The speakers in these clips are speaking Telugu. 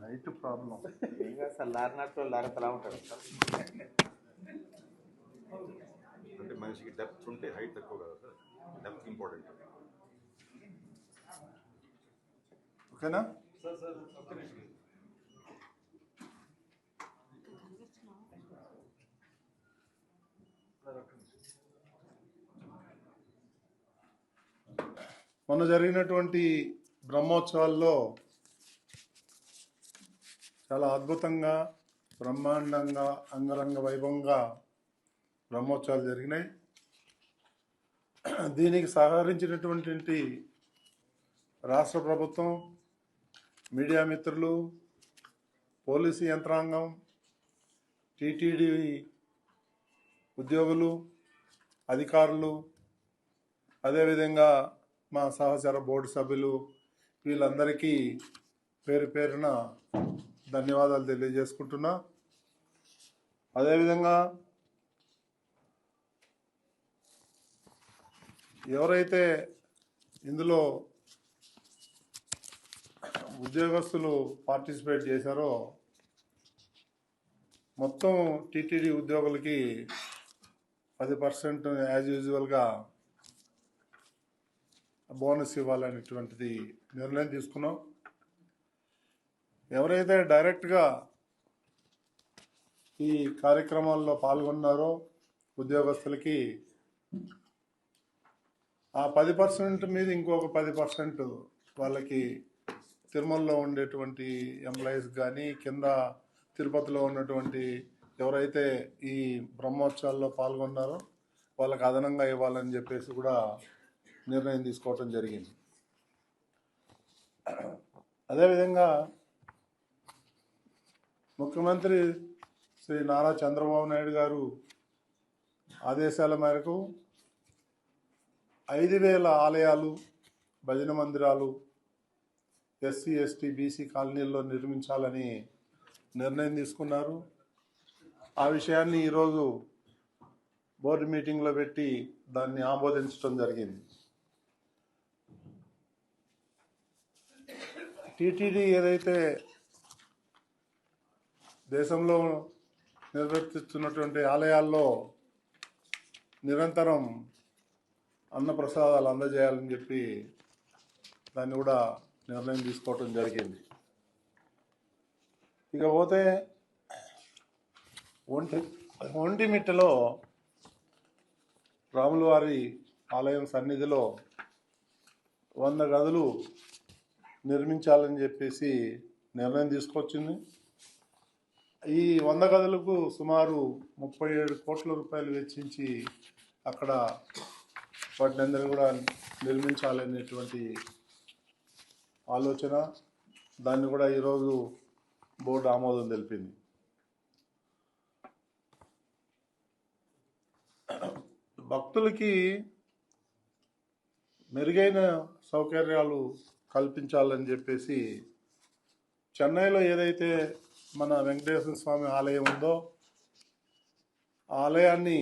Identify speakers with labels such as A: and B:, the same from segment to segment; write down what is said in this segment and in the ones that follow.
A: Height problem.
B: ఇంకా అసలు లారినట్టు లారతలా ఉంటాడు
C: అంటే మనిషికి డెప్త్ ఉంటే హైట్ తక్కువ కదా సార్. Depth important.
A: ఓకేనా? మొన్న జరిగినటువంటి బ్రహ్మోత్సవాల్లో చాలా అద్భుతంగా బ్రహ్మాండంగా అంగరంగ వైభవంగా బ్రహ్మోత్సవాలు జరిగినాయి. దీనికి సహకరించినటువంటి రాష్ట్ర ప్రభుత్వం మీడియా మిత్రులు పోలీసు యంత్రాంగం టీటీడీ ఉద్యోగులు అధికారులు అదేవిధంగా మా సహచర బోర్డు సభ్యులు వీళ్ళందరికీ పేరు పేరున ధన్యవాదాలు తెలియజేసుకుంటున్నా. అదేవిధంగా ఎవరైతే ఇందులో ఉద్యోగస్తులు పార్టిసిపేట్ చేశారో మొత్తం టీటీడీ ఉద్యోగులకి పది పర్సెంట్ యాజ్ యూజువల్గా బోనస్ ఇవ్వాలనేటువంటిది నిర్ణయం తీసుకున్నాం. ఎవరైతే డైరెక్ట్గా ఈ కార్యక్రమాల్లో పాల్గొన్నారో ఉద్యోగస్తులకి ఆ పది పర్సెంట్ మీద ఇంకొక పది పర్సెంట్ వాళ్ళకి తిరుమలలో ఉండేటువంటి ఎంప్లాయీస్ కానీ కింద తిరుపతిలో ఉన్నటువంటి ఎవరైతే ఈ బ్రహ్మోత్సవాల్లో పాల్గొన్నారో వాళ్ళకి అదనంగా ఇవ్వాలని చెప్పేసి కూడా నిర్ణయం తీసుకోవటం జరిగింది. అదేవిధంగా ముఖ్యమంత్రి శ్రీ నారా చంద్రబాబు నాయుడు గారు ఆదేశాల మేరకు ఐదు వేల ఆలయాలు భజన మందిరాలు ఎస్సీ ఎస్టీ బీసీ కాలనీల్లో నిర్మించాలని నిర్ణయం తీసుకున్నారు. ఆ విషయాన్ని ఈరోజు బోర్డు మీటింగ్లో పెట్టి దాన్ని ఆమోదించడం జరిగింది. టీటీడీ ఏదైతే దేశంలో నిర్వర్తిస్తున్నటువంటి ఆలయాల్లో నిరంతరం అన్నప్రసాదాలు అందజేయాలని చెప్పి దాన్ని కూడా నిర్ణయం తీసుకోవటం జరిగింది. ఇకపోతే ఒంటి ఒంటిమిట్టలో రాములవారి ఆలయం సన్నిధిలో వంద గదులు నిర్మించాలని చెప్పేసి నిర్ణయం తీసుకొచ్చింది. ఈ వంద గదులకు సుమారు ముప్పై ఏడు కోట్ల రూపాయలు వెచ్చించి అక్కడ వాటిని అందరూ కూడా నిర్మించాలనేటువంటి ఆలోచన దాన్ని కూడా ఈరోజు బోర్డు ఆమోదం తెలిపింది. భక్తులకి మెరుగైన సౌకర్యాలు కల్పించాలని చెప్పేసి చెన్నైలో ఏదైతే మన వెంకటేశ్వర స్వామి ఆలయం ఉందో ఆలయాన్ని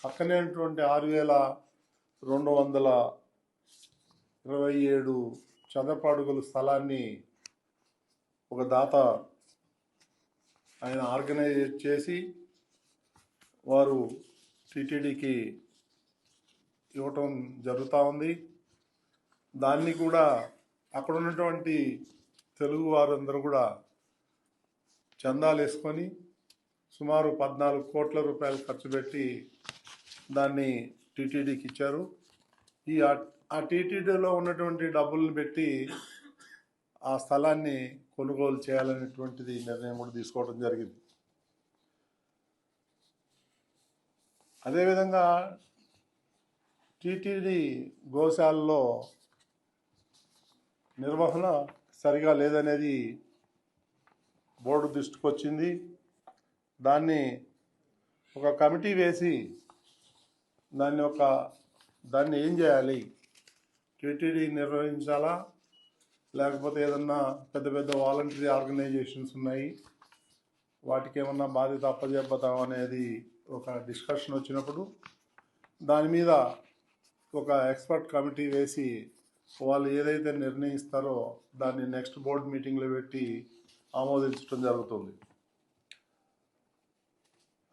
A: పక్కనే ఉన్నటువంటి ఆరు వేల రెండు వందల ఇరవై ఏడు చదపాడుగుల స్థలాన్ని ఒక దాత ఆయన ఆర్గనైజ్ చేసి వారు టీటీడీకి ఇవ్వటం జరుగుతూ ఉంది. దాన్ని కూడా అక్కడ ఉన్నటువంటి తెలుగు వారందరూ కూడా చందాలు వేసుకొని సుమారు పద్నాలుగు కోట్ల రూపాయలు ఖర్చు పెట్టి దాన్ని టీటీడీకి ఇచ్చారు. ఈ ఆ- టీటీడీలో ఉన్నటువంటి డబ్బులను పెట్టి ఆ స్థలాన్ని కొనుగోలు చేయాలనేటువంటిది నిర్ణయం కూడా తీసుకోవడం జరిగింది. అదేవిధంగా టీటీడీ గోశాలలో నిర్వహణ సరిగా లేదనేది బోర్డు దృష్టికి వచ్చింది దాన్ని ఒక కమిటీ వేసి దాన్ని ఒక దాన్ని ఏం చేయాలి? టీటీడీ నిర్వహించాలా? లేకపోతే ఏదన్నా పెద్ద పెద్ద వాలంటరీ ఆర్గనైజేషన్స్ ఉన్నాయి? వాటికి ఏమన్నా బాధ్యత అప్పజెప్పతాం అనేది ఒక డిస్కషన్ వచ్చినప్పుడు దాని మీద ఒక ఎక్స్పర్ట్ కమిటీ వేసి వాళ్ళు ఏదైతే నిర్ణయిస్తారో దాన్ని నెక్స్ట్ బోర్డు మీటింగ్లో పెట్టి ఆమోదించడం జరుగుతుంది.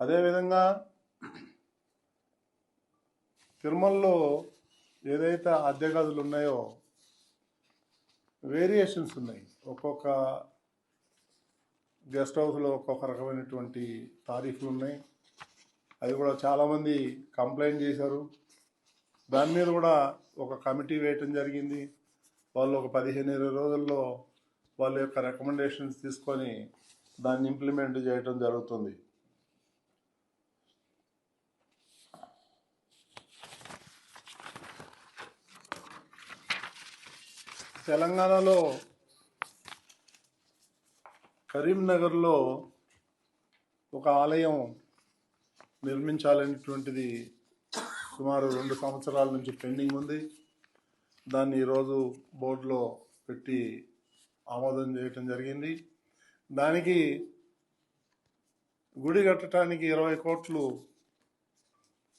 A: అదేవిధంగా తిరుమలలో ఏదైతే అద్దె గదులు ఉన్నాయో వేరియేషన్స్ ఉన్నాయి. ఒక్కొక్క గెస్ట్ హౌస్లో ఒక్కొక్క రకమైనటువంటి తారీఫ్లు ఉన్నాయి. అది కూడా చాలామంది కంప్లైంట్ చేశారు. దాని మీద కూడా ఒక కమిటీ వేయటం జరిగింది. వాళ్ళు ఒక పదిహేను ఇరవై రోజుల్లో వాళ్ళ యొక్క రికమెండేషన్స్ తీసుకొని దాన్ని ఇంప్లిమెంట్ చేయటం జరుగుతుంది. తెలంగాణలో కరీంనగర్లో ఒక ఆలయం నిర్మించాలనేటువంటిది సుమారు రెండు సంవత్సరాల నుంచి పెండింగ్ ఉంది. దాన్ని ఈరోజు బోర్డులో పెట్టి ఆమోదం చేయటం జరిగింది. దానికి గుడి కట్టడానికి ఇరవై కోట్లు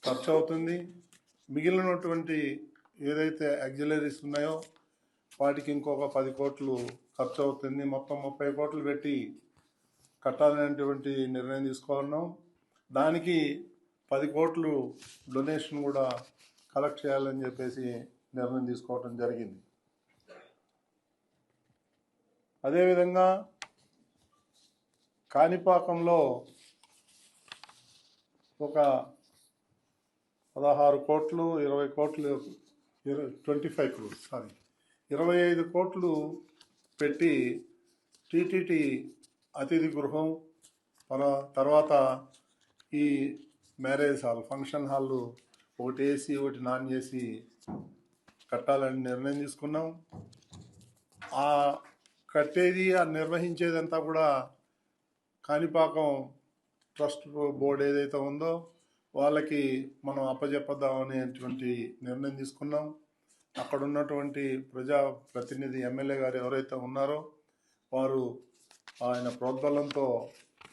A: ఖర్చు అవుతుంది మిగిలినటువంటి ఏదైతే యాక్సిలరీస్ ఉన్నాయో వాటికి ఇంకొక పది కోట్లు ఖర్చు అవుతుంది మొత్తం ముప్పై కోట్లు పెట్టి కట్టాలనేటువంటి నిర్ణయం తీసుకున్నాం దానికి పది కోట్లు డొనేషన్ కూడా కలెక్ట్ చేయాలని చెప్పేసి నిర్ణయం తీసుకోవడం జరిగింది. అదేవిధంగా కాణిపాకంలో ఒక పదహారు కోట్లు ఇరవై కోట్లు ట్వంటీ ఫైవ్ క్రోర్స్ సారీ. ఇరవై ఐదు కోట్లు పెట్టి టీటీటీ అతిథి గృహం మన- తర్వాత ఈ మ్యారేజ్ హాల్ ఫంక్షన్ హాల్ ఒకటి ఏసీ ఒకటి నాన్ ఏసీ కట్టాలని నిర్ణయం తీసుకున్నాం. ఆ కట్టేది ఆ నిర్వహించేదంతా కూడా కాణిపాకం ట్రస్ట్ బోర్డు ఏదైతే ఉందో వాళ్ళకి మనం అప్పజెప్పదాం అనేటువంటి నిర్ణయం తీసుకున్నాం. అక్కడ ఉన్నటువంటి ప్రజా ప్రతినిధి ఎమ్మెల్యే గారు ఎవరైతే ఉన్నారో వారు ఆయన ప్రోద్బలంతో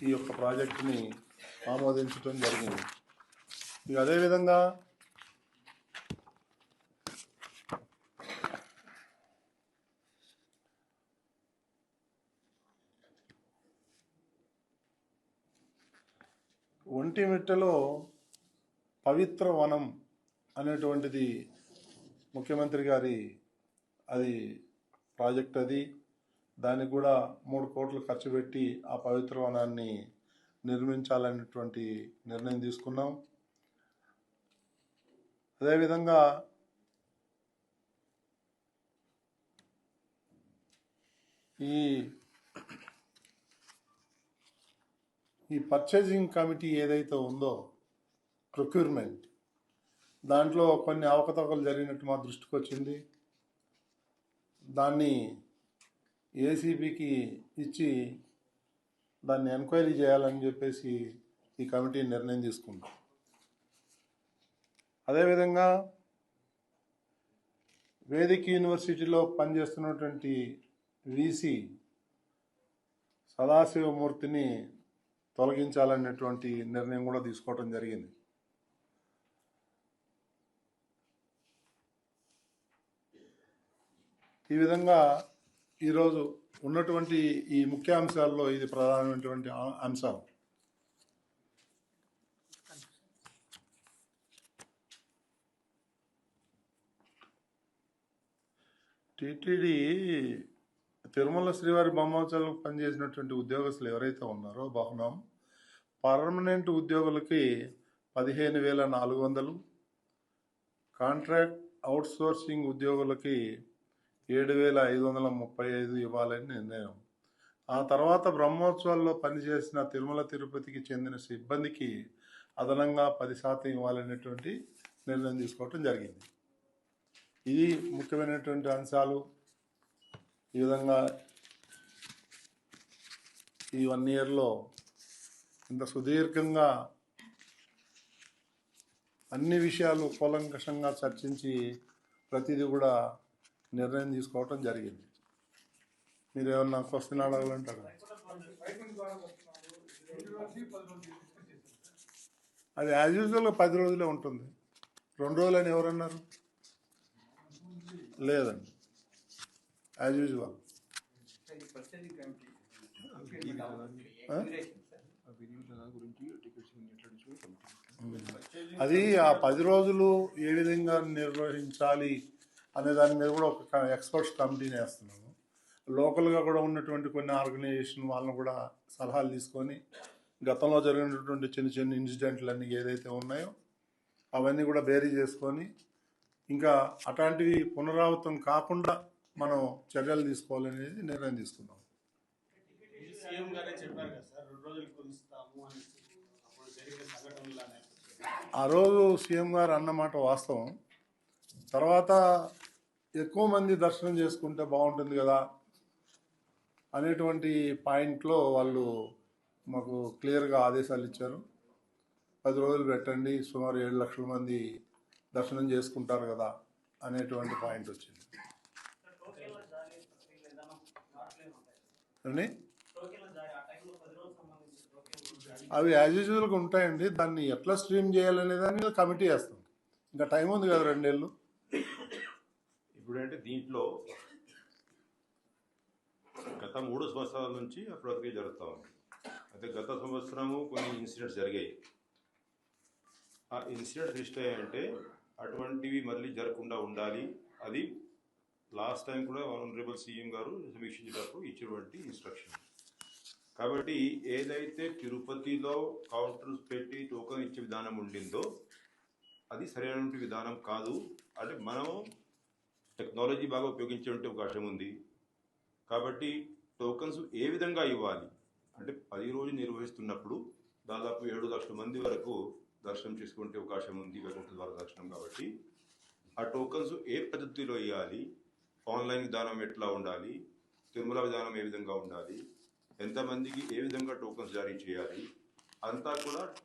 A: ఈ యొక్క ప్రాజెక్టుని ఆమోదించడం జరిగింది. ఇక అదేవిధంగా ఒంటిమిట్టలో పవిత్ర వనం అనేటువంటిది ముఖ్యమంత్రి గారి అది ప్రాజెక్ట్ అది. దానికి కూడా మూడు కోట్లు ఖర్చు పెట్టి ఆ పవిత్ర వనాన్ని నిర్మించాలనేటువంటి నిర్ణయం తీసుకున్నాం. అదేవిధంగా ఈ ఈ పర్చేసింగ్ కమిటీ ఏదైతే ఉందో ప్రొక్యూర్మెంట్ దాంట్లో కొన్ని అవకతవకలు జరిగినట్టు మా దృష్టికి వచ్చింది. దాన్ని ఏసీబీకి ఇచ్చి దాన్ని ఎంక్వైరీ చేయాలని చెప్పేసి ఈ కమిటీ నిర్ణయం తీసుకుంది. అదేవిధంగా వేదిక్ యూనివర్సిటీలో పనిచేస్తున్నటువంటి వీసీ సదాశివమూర్తిని తొలగించాలనేటువంటి నిర్ణయం కూడా తీసుకోవడం జరిగింది. ఈ విధంగా ఈరోజు ఉన్నటువంటి ఈ ముఖ్య అంశాల్లో ఇది ప్రధానమైనటువంటి అంశాలు టీటీడీ తిరుమల శ్రీవారి బ్రహ్మోత్సవాలకు పనిచేసినటువంటి ఉద్యోగస్తులు ఎవరైతే ఉన్నారో బహునం పర్మనెంట్ ఉద్యోగులకి పదిహేను వేల నాలుగు వందలు కాంట్రాక్ట్ అవుట్సోర్సింగ్ ఉద్యోగులకి ఏడు వేల ఐదు వందల ముప్పై ఐదు ఇవ్వాలని నిర్ణయం. ఆ తర్వాత బ్రహ్మోత్సవాల్లో పనిచేసిన తిరుమల తిరుపతికి చెందిన సిబ్బందికి అదనంగా పది శాతం ఇవ్వాలనేటువంటి నిర్ణయం తీసుకోవటం జరిగింది. ఇది ముఖ్యమైనటువంటి అంశాలు ఈ విధంగా ఈ వన్ ఇయర్లో ఇంత సుదీర్ఘంగా అన్ని విషయాలు కూలంకషంగా చర్చించి ప్రతిదీ కూడా నిర్ణయం తీసుకోవటం జరిగింది. మీరు ఏమన్నా క్వశ్చన్ అడగాలంటారు? అది యాజ్ యూజువల్గా పది రోజులే ఉంటుంది. రెండు రోజులు అని ఎవరన్నారు? లేదండి. As usual? అది ఆ పది రోజులు ఏ విధంగా నిర్వహించాలి? అనే దాని మీద కూడా ఒక ఎక్స్పర్ట్స్ కమిటీని వేస్తున్నాము. లోకల్గా కూడా ఉన్నటువంటి కొన్ని ఆర్గనైజేషన్ వాళ్ళని కూడా సలహాలు తీసుకొని గతంలో జరిగినటువంటి చిన్న చిన్న ఇన్సిడెంట్లన్నీ ఏదైతే ఉన్నాయో అవన్నీ కూడా బేరీ చేసుకొని ఇంకా అట్లాంటివి పునరావృతం కాకుండా మనం చర్యలు తీసుకోవాలనేది నిర్ణయం తీసుకున్నాం. ఆ రోజు సీఎం గారు అన్నమాట వాస్తవం. తర్వాత ఎక్కువ మంది దర్శనం చేసుకుంటే బాగుంటుంది కదా అనేటువంటి పాయింట్లో వాళ్ళు మాకు క్లియర్గా ఆదేశాలు ఇచ్చారు. పది రోజులు పెట్టండి సుమారు ఏడు లక్షల మంది దర్శనం చేసుకుంటారు కదా అనేటువంటి పాయింట్ వచ్చింది.
D: అండి
A: అవి యాజ్ యూజువల్గా ఉంటాయండి. దాన్ని ఎట్లా స్ట్రీమ్ చేయాలనే దాన్ని కమిటీ వేస్తుంది. ఇంకా టైం ఉంది కదా రెండేళ్ళు.
C: ఇప్పుడంటే దీంట్లో గత మూడు సంవత్సరాల నుంచి ఆ ప్రక్రియ జరుగుతూ ఉంది. అయితే గత సంవత్సరము కొన్ని ఇన్సిడెంట్స్ జరిగాయి. ఆ ఇన్సిడెంట్స్ లిస్ట్ అయ్యాయంటే అటువంటివి మళ్ళీ జరగకుండా ఉండాలి. అది లాస్ట్ టైం కూడా ఆనరబుల్ సీఎం గారు సమీక్షించేటప్పుడు ఇచ్చినటువంటి ఇన్స్ట్రక్షన్. కాబట్టి ఏదైతే తిరుపతిలో కౌంటర్స్ పెట్టి టోకన్ ఇచ్చే విధానం ఉండిందో అది సరైనటువంటి విధానం కాదు. అంటే మనం టెక్నాలజీ బాగా ఉపయోగించే అవకాశం ఉంది. కాబట్టి టోకన్స్ ఏ విధంగా ఇవ్వాలి? అంటే పది రోజులు నిర్వహిస్తున్నప్పుడు దాదాపు ఏడు లక్షల మంది వరకు దర్శనం చేసుకునే అవకాశం ఉంది. వైకుంఠ ద్వార దర్శనం కాబట్టి ఆ టోకన్స్ ఏ పద్ధతిలో ఇవ్వాలి? ఆన్లైన్ విధానం ఎట్లా ఉండాలి? తిరుమల విధానం ఏ విధంగా ఉండాలి? ఎంతమందికి ఏ విధంగా టోకన్స్ జారీ చేయాలి? అంతా కూడా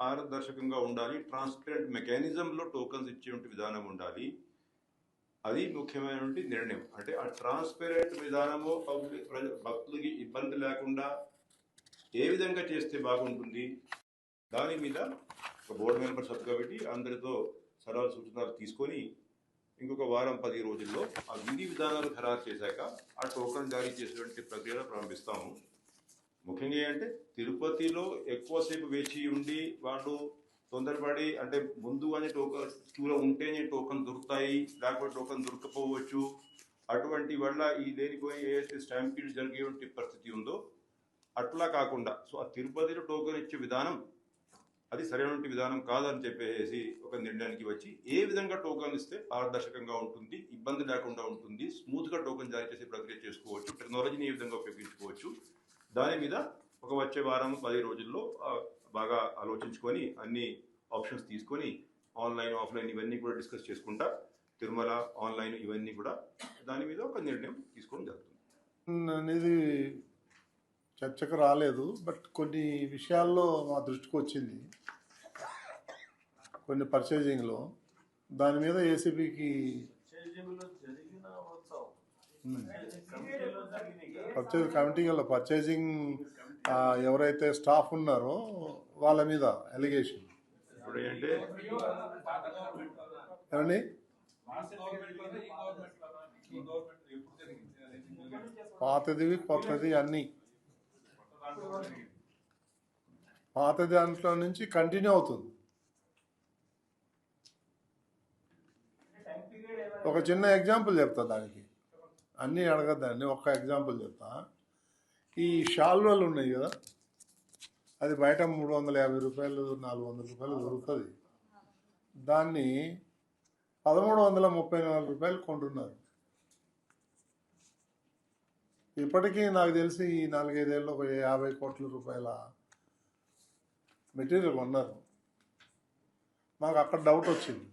C: పారదర్శకంగా ఉండాలి. ట్రాన్స్పరెంట్ మెకానిజంలో టోకన్స్ ఇచ్చే విధానం ఉండాలి. అది ముఖ్యమైనటువంటి నిర్ణయం. అంటే ఆ ట్రాన్స్పరెంట్ విధానము పబ్లిక్ భక్తులకి ఇబ్బంది లేకుండా ఏ విధంగా చేస్తే బాగుంటుంది? దాని మీద ఒక బోర్డు మెంబర్ సబ్ కమిటీ అందరితో సలహా సూచనలు తీసుకొని ఇంకొక వారం పది రోజుల్లో ఆ విధి విధానాలు ఖరారు చేశాక ఆ టోకన్ జారీ చేసేటువంటి ప్రక్రియను ప్రారంభిస్తాము. ముఖ్యంగా ఏంటంటే తిరుపతిలో ఎక్కువసేపు వేచి ఉండి వాళ్ళు తొందరపడి అంటే ముందుగానే టోకన్ క్యూలో ఉంటేనే టోకన్ దొరుకుతాయి లేకపోతే టోకన్ దొరకపోవచ్చు. అటువంటి వల్ల ఈ లేనిపోయి ఏదైతే స్టాంపీడ్ జరిగేటువంటి పరిస్థితి ఉందో అట్లా కాకుండా సో ఆ తిరుపతిలో టోకన్ ఇచ్చే విధానం అది సరైనటువంటి విధానం కాదని చెప్పేసి ఒక నిర్ణయానికి వచ్చి ఏ విధంగా టోకన్ ఇస్తే పారదర్శకంగా ఉంటుంది ఇబ్బంది లేకుండా ఉంటుంది స్మూత్గా టోకన్ జారీ చేసే ప్రక్రియ చేసుకోవచ్చు టెక్నాలజీని ఏ విధంగా ఉపయోగించుకోవచ్చు దాని మీద ఒక వచ్చే వారం పది రోజుల్లో బాగా ఆలోచించుకొని అన్ని ఆప్షన్స్ తీసుకొని ఆన్లైన్ ఆఫ్లైన్ ఇవన్నీ కూడా డిస్కస్ చేసుకుంటా తిరుమల ఆన్లైన్ ఇవన్నీ కూడా దాని మీద ఒక నిర్ణయం తీసుకోవడం జరుగుతుంది.
A: అనేది చర్చకు రాలేదు బట్ కొన్ని విషయాల్లో మా దృష్టికి వచ్చింది. కొన్ని పర్చేజింగ్లో దాని మీద ఏసీబీకి పర్చేజ్ కమిటీలో పర్చేజింగ్ ఎవరైతే స్టాఫ్ ఉన్నారో వాళ్ళ మీద ఎలిగేషన్. ఏమండి? పాతది కొత్తది అన్నీ. పాత దాంట్లో నుంచి కంటిన్యూ అవుతుంది. ఒక చిన్న ఎగ్జాంపుల్ చెప్తా దానికి. అన్నీ అడగద్దండి ఒక ఎగ్జాంపుల్ చెప్తా. ఈ షాల్వాలు ఉన్నాయి కదా అది బయట మూడు వందల యాభై రూపాయలు నాలుగు వందల రూపాయలు దొరుకుతుంది. దాన్ని పదమూడు వందల ముప్పై నాలుగు రూపాయలు కొంటున్నారు. ఇప్పటికీ నాకు తెలిసి ఈ నాలుగైదేళ్ళు ఒక యాభై కోట్ల రూపాయల మెటీరియల్ కొన్నారు. మాకు అక్కడ డౌట్ వచ్చింది.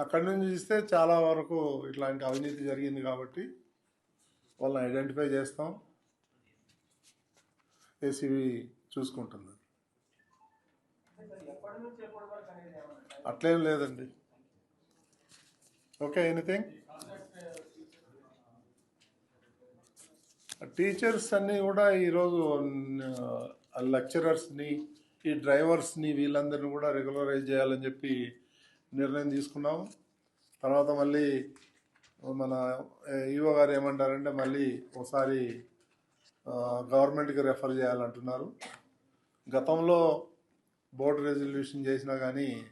A: అక్కడి నుంచి చూస్తే చాలా వరకు ఇట్లాంటి అవినీతి జరిగింది కాబట్టి వాళ్ళని ఐడెంటిఫై చేస్తాం. ఏసీబీ చూసుకుంటుంది. అట్లేం లేదండి. ఓకే ఎనీథింగ్ టీచర్స్ అన్నీ కూడా ఈరోజు లెక్చరర్స్ని ఈ డ్రైవర్స్ని వీళ్ళందరినీ కూడా రెగ్యులరైజ్ చేయాలని చెప్పి నిర్ణయం తీసుకున్నాము. తర్వాత మళ్ళీ మన ఈవో గారు ఏమంటారంటే మళ్ళీ ఒకసారి గవర్నమెంట్కి రెఫర్ చేయాలంటున్నారు. గతంలో బోర్డు రెజల్యూషన్ చేసినా కానీ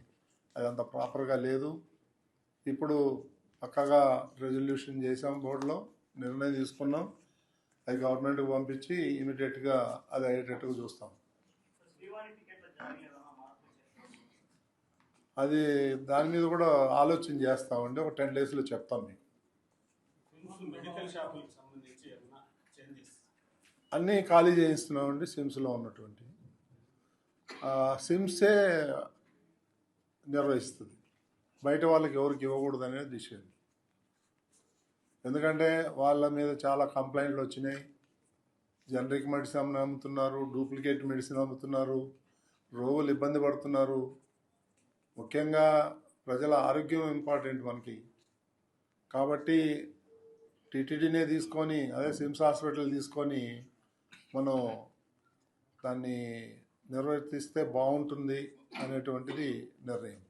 A: అదంత ప్రాపర్గా లేదు. ఇప్పుడు పక్కగా రెజల్యూషన్ చేసాం బోర్డులో నిర్ణయం తీసుకున్నాం. అది గవర్నమెంట్కి పంపించి ఇమీడియట్గా అది అయ్యేటట్టుగా చూస్తాం. అది దాని మీద కూడా ఆలోచన చేస్తామండి. ఒక టెన్ డేస్లో చెప్తాం మీకు.
D: మెడికల్ షాపులకు సంబంధించి ఏమైనా చేంజెస్
A: అన్నీ ఖాళీ చేయిస్తున్నామండి సిమ్స్లో ఉన్నటువంటి. సిమ్సే నిర్వహిస్తుంది. బయట వాళ్ళకి ఎవరికి ఇవ్వకూడదు అనేది డిసిషన్ ఎందుకంటే వాళ్ళ మీద చాలా కంప్లైంట్లు వచ్చినాయి. జనరిక్ మెడిసిన్ అమ్ముతున్నారు డూప్లికేట్ మెడిసిన్ అమ్ముతున్నారు రోగులు ఇబ్బంది పడుతున్నారు. ముఖ్యంగా ప్రజల ఆరోగ్యం ఇంపార్టెంట్ మనకి. కాబట్టి టీటీడీనే తీసుకొని అదే సిమ్స్ హాస్పిటల్ తీసుకొని మనం దాన్ని నిర్వర్తిస్తే బాగుంటుంది అనేటువంటిది నిర్ణయం.